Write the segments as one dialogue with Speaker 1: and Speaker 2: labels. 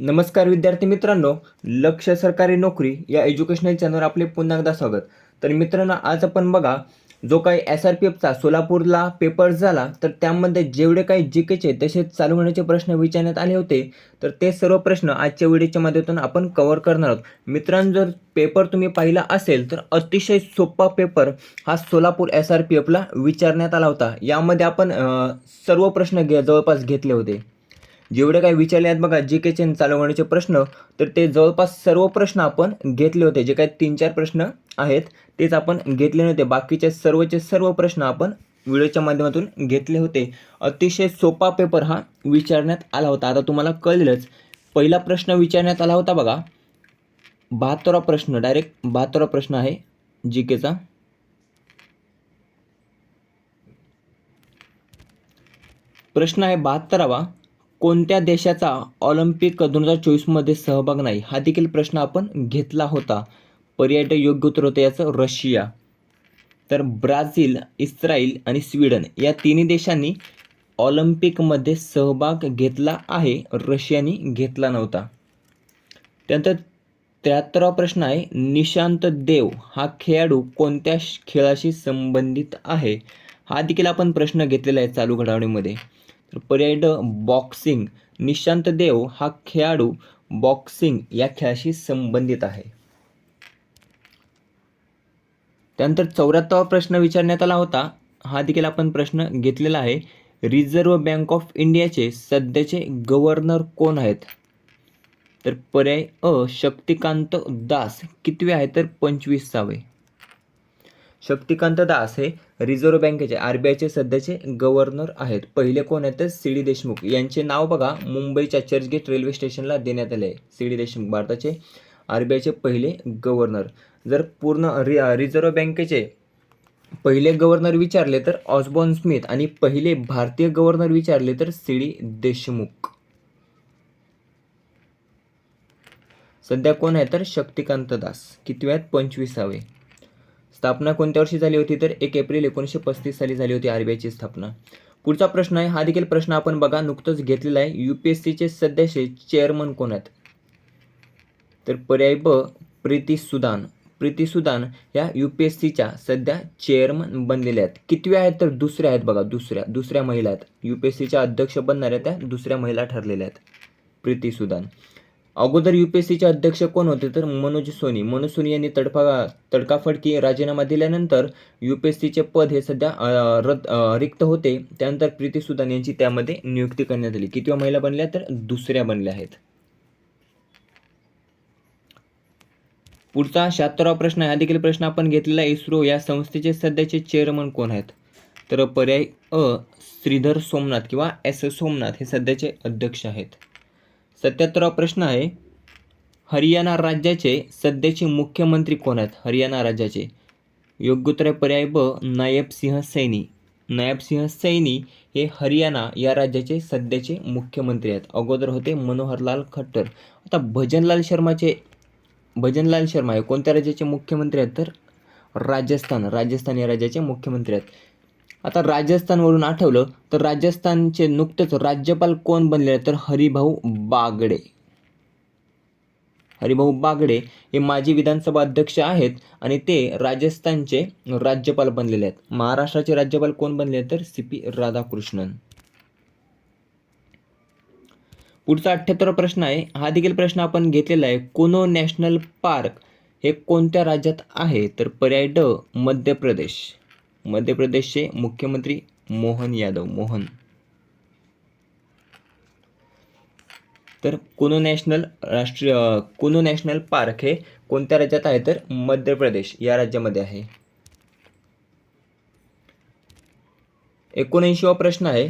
Speaker 1: नमस्कार विद्यार्थी मित्रांनो लक्ष सरकारी नोकरी या एज्युकेशनल चॅनलवर आपले पुन्हा एकदा स्वागत. तर मित्रांनो आज आपण बघा जो काही एस आर पी एफचा सोलापूरला पेपर झाला तर त्यामध्ये जेवढे काही जी केचे तसेच चालू होण्याचे प्रश्न विचारण्यात आले होते तर ते सर्व प्रश्न आजच्या व्हिडिओच्या माध्यमातून आपण कव्हर करणार आहोत. मित्रांनो जर पेपर तुम्ही पाहिला असेल तर अतिशय सोपा पेपर हा सोलापूर एस आर पी एफला विचारण्यात आला होता. यामध्ये आपण सर्व प्रश्न घे जवळपास घेतले होते. जेवढे काही विचारले आहेत बघा जी केचे चालवण्याचे प्रश्न तर ते जवळपास सर्व प्रश्न आपण घेतले होते. जे काही तीन चार प्रश्न आहेत तेच आपण घेतले नव्हते. बाकीचे सर्वचे सर्व प्रश्न आपण व्हिडिओच्या माध्यमातून घेतले होते. अतिशय सोपा पेपर हा विचारण्यात आला होता. आता तुम्हाला कळलेलंच पहिला प्रश्न विचारण्यात आला होता बघा. बहात्तरा प्रश्न डायरेक्ट बहात्तरा प्रश्न आहे जी केचा प्रश्न आहे बहात्तरावा. कोणत्या देशाचा ऑलिम्पिक दोन हजार चोवीसमध्ये सहभाग नाही? हा देखील प्रश्न आपण घेतला होता. पर्यटक योग्य उत्तर होतं याचं रशिया. तर ब्राझील इस्रायल आणि स्वीडन या तिन्ही देशांनी ऑलिम्पिकमध्ये सहभाग घेतला आहे. रशियाने घेतला नव्हता. त्यानंतर त्र्याहत्तरावा प्रश्न आहे निशांत देव हा खेळाडू कोणत्या श- खेळाशी संबंधित आहे? हा देखील आपण प्रश्न घेतलेला आहे चालू घडामोडीमध्ये. तर पर्याय ड बॉक्सिंग निशांत देव हा खेळाडू बॉक्सिंग या खेळाशी संबंधित आहे. त्यानंतर चौऱ्याहत्तरावा प्रश्न विचारण्यात आला होता. हा देखील आपण प्रश्न घेतलेला आहे. रिझर्व्ह बँक ऑफ इंडियाचे सध्याचे गव्हर्नर कोण आहेत? तर पर्याय अ शक्तिकांत दास. कितवे आहे तर पंचवीसावे शक्तिकांत दास हे रिझर्व्ह बँकेचे आर बी आयचे सध्याचे गव्हर्नर आहेत. पहिले कोण आहेत तर सी डी देशमुख. यांचे नाव बघा मुंबईच्या चर्चगेट रेल्वे स्टेशनला देण्यात आले आहे. सी डी देशमुख भारताचे आर बी आयचे पहिले गव्हर्नर. जर पूर्ण रि रिझर्व्ह बँकेचे पहिले गव्हर्नर विचारले तर ऑस्बॉन स्मिथ आणि पहिले भारतीय गव्हर्नर विचारले तर सी डी देशमुख. सध्या कोण आहे तर शक्तिकांत दास. किती आहेत? पंचवीसावे. स्थापना कोणत्या वर्षी झाली होती? तर एक एप्रिल एकोणीसशे पस्तीस साली झाली होती आर बी आयची स्थापना. पुढचा प्रश्न आहे हा देखील प्रश्न आपण बघा. नुकतंच घेतलेला आहे. यू पी एस सीचे सध्याचे चेअरमन कोण आहेत? तर पर्याय ब प्रीती सुदान. प्रीती सुदान या यू पी एस सीच्या सध्या चेअरमन बनलेल्या आहेत. कितव्या आहेत? तर दुसऱ्या आहेत बघा दुसऱ्या. दुसऱ्या महिला आहेत. यू पी एस सीच्या अध्यक्ष बनणाऱ्या त्या दुसऱ्या महिला ठरलेल्या आहेत. प्रीती सुदान. अगोदर यू पी एस सीचे अध्यक्ष कोण होते तर मनोज सोनी. मनोज सोनी यांनी तडफा तडकाफडकी राजीनामा दिल्यानंतर यू पी एस सीचे पद हे सध्या रद्द रिक्त होते. त्यानंतर प्रीती सुदान यांची त्यामध्ये नियुक्ती करण्यात आली. कितव्या महिला बनल्या तर दुसऱ्या बनल्या आहेत. पुढचा शहात्तरावा प्रश्न आहे. हा देखील प्रश्न आपण घेतलेला इस्रो या संस्थेचे सध्याचे चेअरमन कोण आहेत? तर पर्याय अ श्रीधर सोमनाथ किंवा एस. सोमनाथ हे सध्याचे अध्यक्ष आहेत. सत्याहत्तरावा प्रश्न आहे हरियाणा राज्याचे सध्याचे मुख्यमंत्री कोण आहेत? हरियाणा राज्याचे. योग्य उत्तर पर्याय ब नायब सिंह सैनी. नायब सिंह सैनी हे हरियाणा या राज्याचे सध्याचे मुख्यमंत्री आहेत. अगोदर होते मनोहरलाल खट्टर. आता भजनलाल शर्माचे भजनलाल शर्मा हे कोणत्या राज्याचे मुख्यमंत्री आहेत? तर राजस्थान. राजस्थान या राज्याचे मुख्यमंत्री आहेत. आता राजस्थानवरून आठवलं तर राजस्थानचे नुकतेच राज्यपाल कोण बनले तर हरिभाऊ बागडे. हरिभाऊ बागडे हे माजी विधानसभा अध्यक्ष आहेत आणि ते राजस्थानचे राज्यपाल बनलेले आहेत. महाराष्ट्राचे राज्यपाल कोण बनले तर सी पी राधाकृष्णन. पुढचा अठ्ठ्याहत्तर प्रश्न आहे. हा देखील प्रश्न आपण घेतलेला आहे. कोनो नॅशनल पार्क हे कोणत्या राज्यात आहे? तर पर्याय ड मध्य प्रदेश. मध्य प्रदेशचे मुख्यमंत्री मोहन यादव मोहन. तर कुनो नॅशनल राष्ट्रीय कुनो नॅशनल पार्क हे कोणत्या राज्यात आहे? तर मध्य प्रदेश या राज्यामध्ये आहे. एकोणऐंशीवा प्रश्न आहे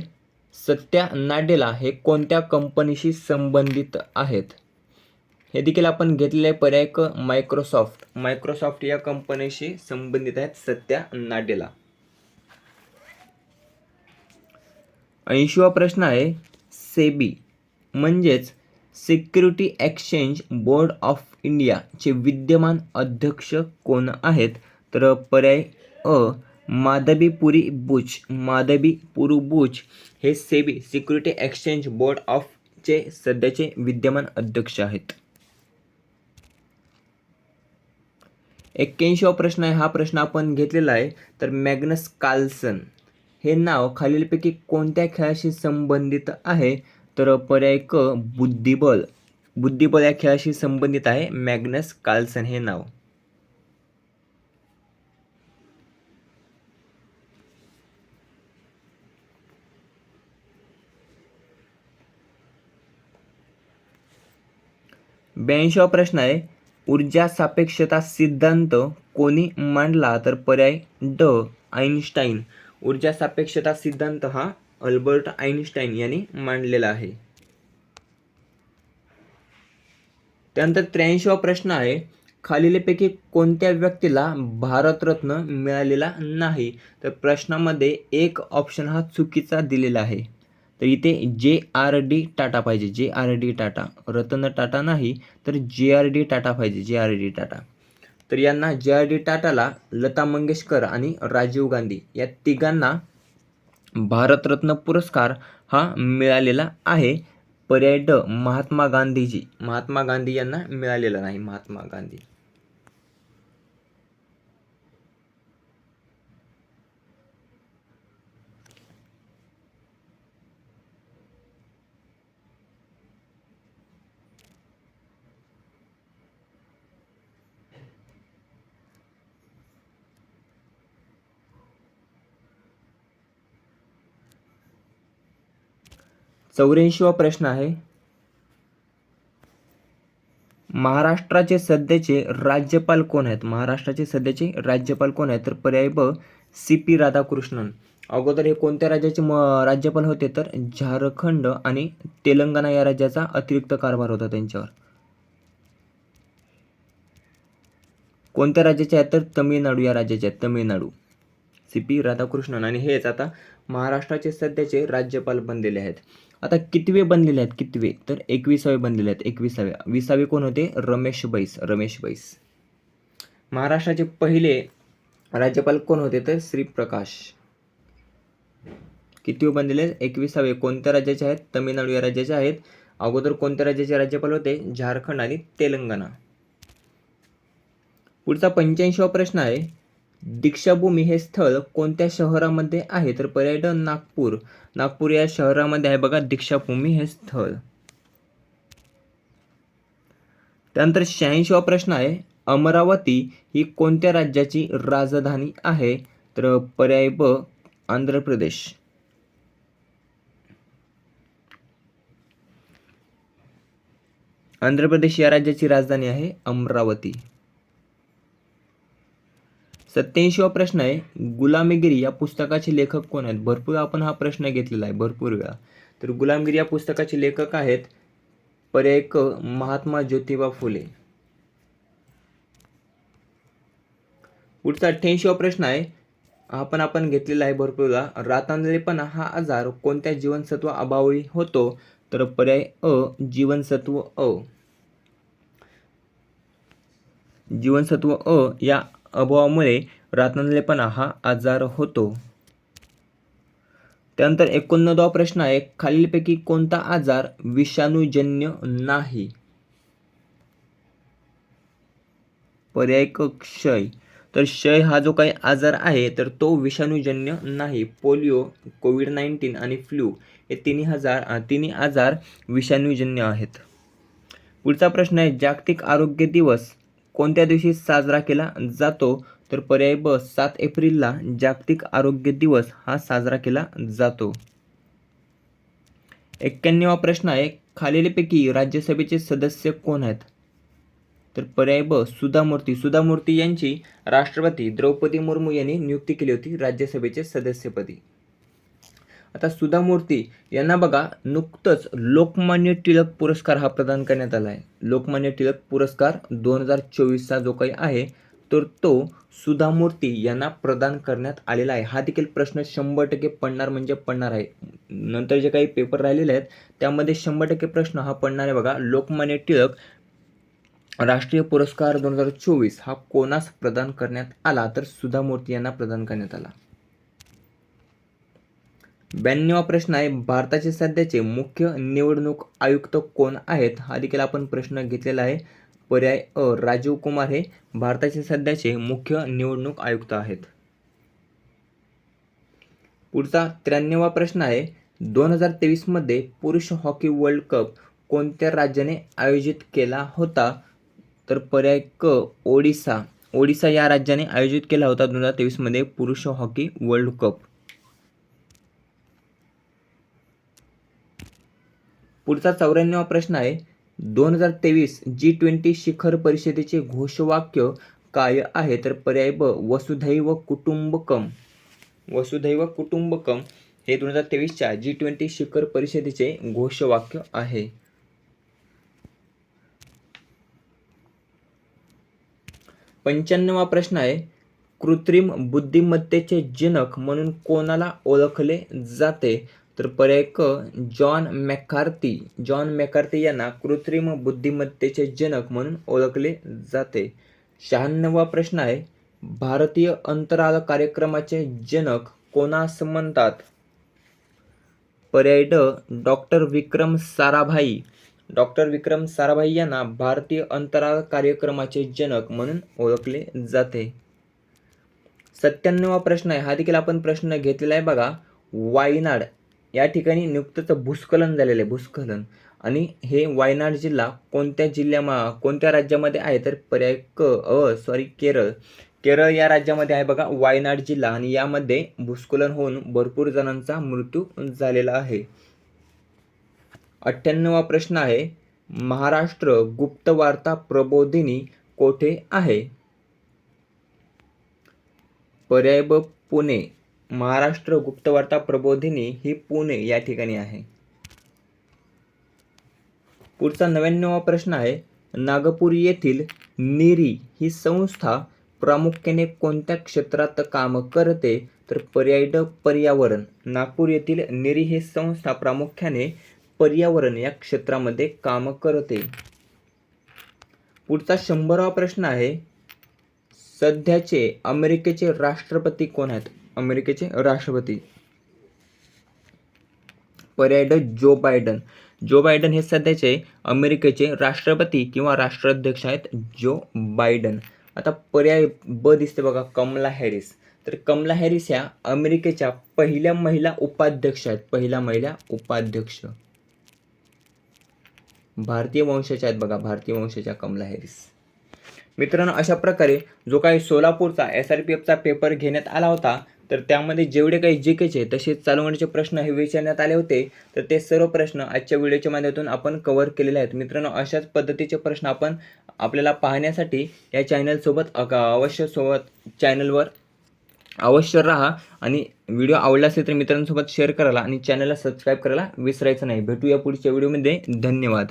Speaker 1: सत्या नाडेला हे कोणत्या कंपनीशी संबंधित आहेत? हे देखील आपण घेतलेले पर्याय क मायक्रोसॉफ्ट मायक्रोसॉफ्ट या कंपनीशी संबंधित आहेत सत्या नाडेला ऐंशीवा प्रश्न आहे सेबी म्हणजेच सिक्युरिटी एक्सचेंज बोर्ड ऑफ इंडियाचे विद्यमान अध्यक्ष कोण आहेत? तर पर्याय अ माधबीपुरी बुच माधबीपुरी बुच हे सेबी सिक्युरिटी एक्सचेंज बोर्ड ऑफचे सध्याचे विद्यमान अध्यक्ष आहेत. एक्क्याऐंशीवा प्रश्न आहे हा प्रश्न आपण घेतलेला आहे. तर मॅग्नस कार्लसन हे नाव खालीलपैकी कोणत्या खेळाशी संबंधित आहे? तर पर्याय क बुद्धिबळ. बुद्धिबळ या खेळाशी संबंधित आहे. मॅग्नस कार्लसन हे नाव. ब्याऐंशी प्रश्न आहे. ऊर्जा सापेक्षता सिद्धांत कोणी मांडला? तर पर्याय ड आईन्स्टाईन ऊर्जा सापेक्षता सिद्धांत हा अल्बर्ट आईन्स्टाईन यांनी मांडलेला आहे. त्यानंतर त्र्याऐंशीवा प्रश्न आहे खालीलपैकी कोणत्या व्यक्तीला भारतरत्न मिळालेला नाही? तर प्रश्नामध्ये एक ऑप्शन हा चुकीचा दिलेला आहे. तर इथे जे आर डी टाटा पाहिजे J R D Tata. Ratan Tata नाही तर जे आर डी टाटा पाहिजे जे आर डी टाटा. तर यांना जे आर डी टाटाला लता मंगेशकर आणि राजीव गांधी या तिघांना भारतरत्न पुरस्कार हा मिळालेला आहे. पर्याय ड महात्मा गांधीजी. महात्मा गांधी यांना मिळालेला नाही महात्मा गांधी. चौऱ्याऐंशीवा प्रश्न आहे. महाराष्ट्राचे सध्याचे राज्यपाल कोण आहेत? महाराष्ट्राचे सध्याचे राज्यपाल कोण आहेत? तर पर्याय ब. सी. पी. राधाकृष्णन. अगोदर हे कोणत्या राज्याचे म राज्यपाल होते? तर झारखंड आणि तेलंगणा या राज्याचा अतिरिक्त कारभार होता त्यांच्यावर. कोणत्या राज्याचे आहेत? तर तमिळनाडू या राज्याचे आहेत. तमिळनाडू. सी. पी. राधाकृष्णन. आणि हेच आता महाराष्ट्राचे सध्याचे राज्यपाल बनलेले आहेत. आता कितवे बनलेले आहेत? कितवे? तर एकविसावे बनलेले आहेत. एकविसावे. विसावे कोण होते? रमेश बैस. रमेश बैस. महाराष्ट्राचे पहिले राज्यपाल कोण होते? तर श्रीप्रकाश. कितवे बनलेले आहेत? एकविसावे. कोणत्या राज्याचे आहेत? तमिळनाडू या राज्याचे आहेत. अगोदर कोणत्या राज्याचे राज्यपाल होते? झारखंड आणि तेलंगणा. पुढचा पंच्याऐंशीवा प्रश्न आहे. दीक्षाभूमी हे स्थळ कोणत्या शहरामध्ये आहे? तर पर्यटन नागपूर. नागपूर या शहरामध्ये आहे बघा दीक्षाभूमी हे स्थळ. त्यानंतर शहाऐंशीवा प्रश्न आहे अमरावती ही कोणत्या राज्याची राजधानी आहे? तर पर्याय ब आंध्र प्रदेश. आंध्र प्रदेश या राज्याची राजधानी आहे अमरावती. सत्याऐंशीवा प्रश्न आहे गुलामगिरी या पुस्तकाचे लेखक कोण आहेत? भरपूर आपण हा प्रश्न घेतलेला आहे भरपूर वेळा. तर गुलामगिरी या पुस्तकाचे लेखक आहेत पर्याय क महात्मा ज्योतिबा फुले. पुढचा अठ्ठ्याऐंशीवा प्रश्न आहे हा पण आपण घेतलेला आहे भरपूर वेळा. हा आजार कोणत्या जीवनसत्व अभावी होतो? तर पर्याय अ जीवनसत्व अ. जीवनसत्व अ या अभावामुळे रातनलेपणा हा आजार होतो. त्यानंतर एकोणनव्वदवा प्रश्न आहे खालीलपैकी कोणता आजार विषाणूजन्य नाही? पर्याय क्षय. तर क्षय हा जो काही आजार आहे तर तो विषाणूजन्य नाही. पोलिओ कोविड नाईन्टीन आणि फ्लू हे तिन्ही हजार तिन्ही आजार विषाणूजन्य आहेत. पुढचा प्रश्न आहे जागतिक आरोग्य दिवस. कोणत्या दिवशी साजरा केला जातो? तर पर्याय ब सात एप्रिलला जागतिक आरोग्य दिवस हा साजरा केला जातो. एक्क्याण्णवा प्रश्न आहे खालीलपैकी राज्यसभेचे सदस्य कोण आहेत? तर पर्याय ब सुधामूर्ती. सुधामूर्ती यांची राष्ट्रपती द्रौपदी मुर्मू यांनी नियुक्ती केली होती राज्यसभेचे सदस्यपदी. आता सुधा मूर्ती यांना बघा नुकतंच लोकमान्य टिळक पुरस्कार हा प्रदान करण्यात आला आहे लोकमान्य टिळक पुरस्कार दोन हजार चोवीसचा जो काही आहे तर तो सुधा मूर्ती यांना प्रदान करण्यात आलेला आहे. हा देखील प्रश्न शंभर टक्के पडणार म्हणजे पडणार आहे. नंतर जे काही पेपर राहिलेले आहेत त्यामध्ये शंभर टक्के प्रश्न हा पडणार आहे बघा. लोकमान्य टिळक राष्ट्रीय पुरस्कार दोन हजार चोवीस हा कोणास प्रदान करण्यात आला? तर सुधा मूर्ती यांना प्रदान करण्यात आला. ब्याण्णवा प्रश्न आहे. भारताचे सध्याचे मुख्य निवडणूक आयुक्त कोण आहेत? हा देखील आपण प्रश्न घेतलेला आहे. पर्याय अ राजीव कुमार हे भारताचे सध्याचे मुख्य निवडणूक आयुक्त आहेत. पुढचा त्र्याण्णवा प्रश्न आहे. दोन हजार तेवीसमध्ये पुरुष हॉकी वर्ल्ड कप कोणत्या राज्याने आयोजित केला होता? तर पर्याय क ओडिसा. ओडिसा या राज्याने आयोजित केला होता दोन हजार तेवीसमध्ये पुरुष हॉकी वर्ल्ड कप. पुढचा चौऱ्याण्णवा प्रश्न आहे. दोन हजार तेवीस जी ट्वेंटी शिखर परिषदेचे घोषवाक्य काय आहे? तर पर्याय ब वसुधैव कुटुंबकम. वसुधैव कुटुंबकम हे दोन हजार तेवीसच्या जी ट्वेंटी शिखर परिषदेचे घोषवाक्य आहे. पंच्याण्णवा प्रश्न आहे. कृत्रिम बुद्धिमत्तेचे जनक म्हणून कोणाला ओळखले जाते? तर पर्याय क जॉन मॅकार्थी. जॉन मॅकार्थी यांना कृत्रिम बुद्धिमत्तेचे जनक म्हणून ओळखले जाते. शहाण्णवा प्रश्न आहे भारतीय अंतराळ कार्यक्रमाचे जनक कोणास म्हणतात? पर्याय ड डॉक्टर विक्रम साराभाई. डॉक्टर विक्रम साराभाई यांना भारतीय अंतराळ कार्यक्रमाचे जनक म्हणून ओळखले जाते. सत्त्याण्णवा प्रश्न आहे हा देखील आपण प्रश्न घेतलेला आहे बघा. वायनाड. या ठिकाणी नुकतंच भूस्खलन झालेलं आहे भूस्खलन. आणि हे वायनाड जिल्हा कोणत्या जिल्ह्यामा कोणत्या राज्यामध्ये आहे? तर पर्याय क अ सॉरी केरळ. केरळ या राज्यामध्ये आहे बघा वायनाड जिल्हा. आणि यामध्ये भूस्खलन होऊन भरपूर जणांचा मृत्यू झालेला आहे. अठ्ठ्याण्णवा प्रश्न आहे महाराष्ट्र गुप्तवार्ता प्रबोधिनी कोठे आहे? पर्याय ब पुणे. महाराष्ट्र गुप्तवार्ता प्रबोधिनी ही पुणे या ठिकाणी आहे. पुढचा नव्याण्णवा प्रश्न आहे नागपूर येथील निरी ही संस्था प्रामुख्याने कोणत्या क्षेत्रात काम करते? तर पर्याय पर्यावरण. नागपूर येथील निरी ही संस्था प्रामुख्याने पर्यावरण या क्षेत्रामध्ये काम करते. पुढचा शंभरावा प्रश्न आहे सध्याचे अमेरिकेचे राष्ट्रपती कोण आहेत? अमेरिकेचे राष्ट्रपती. पर्याय ड जो बायडन. जो बायडन हे सध्याचे अमेरिकेचे राष्ट्रपती किंवा राष्ट्राध्यक्ष आहेत जो बायडन. आता पर्याय ब दिसते बघा कमला हॅरिस. तर कमला हॅरिस ह्या अमेरिकेच्या पहिल्या महिला उपाध्यक्ष आहेत. पहिल्या महिला उपाध्यक्ष. भारतीय वंशाच्या आहेत बघा भारतीय वंशाच्या कमला हॅरिस. मित्रांनो अशा प्रकारे जो काही सोलापूरचा एस आर पी एफचा पेपर घेण्यात आला होता तर त्यामध्ये जेवढे काही जे केचे तसेच चालवण्याचे प्रश्न हे विचारण्यात आले होते. तर ते सर्व प्रश्न आजच्या व्हिडिओच्या माध्यमातून आपण कव्हर केलेले आहेत. मित्रांनो अशाच पद्धतीचे प्रश्न आपण आपल्याला पाहण्यासाठी या चॅनलसोबत अवश्य सोबत चॅनलवर अवश्य राहा. आणि व्हिडिओ आवडला असेल तर मित्रांसोबत शेअर करायला आणि चॅनलला सबस्क्राईब करायला विसरायचं नाही. भेटूया पुढच्या व्हिडिओमध्ये. धन्यवाद.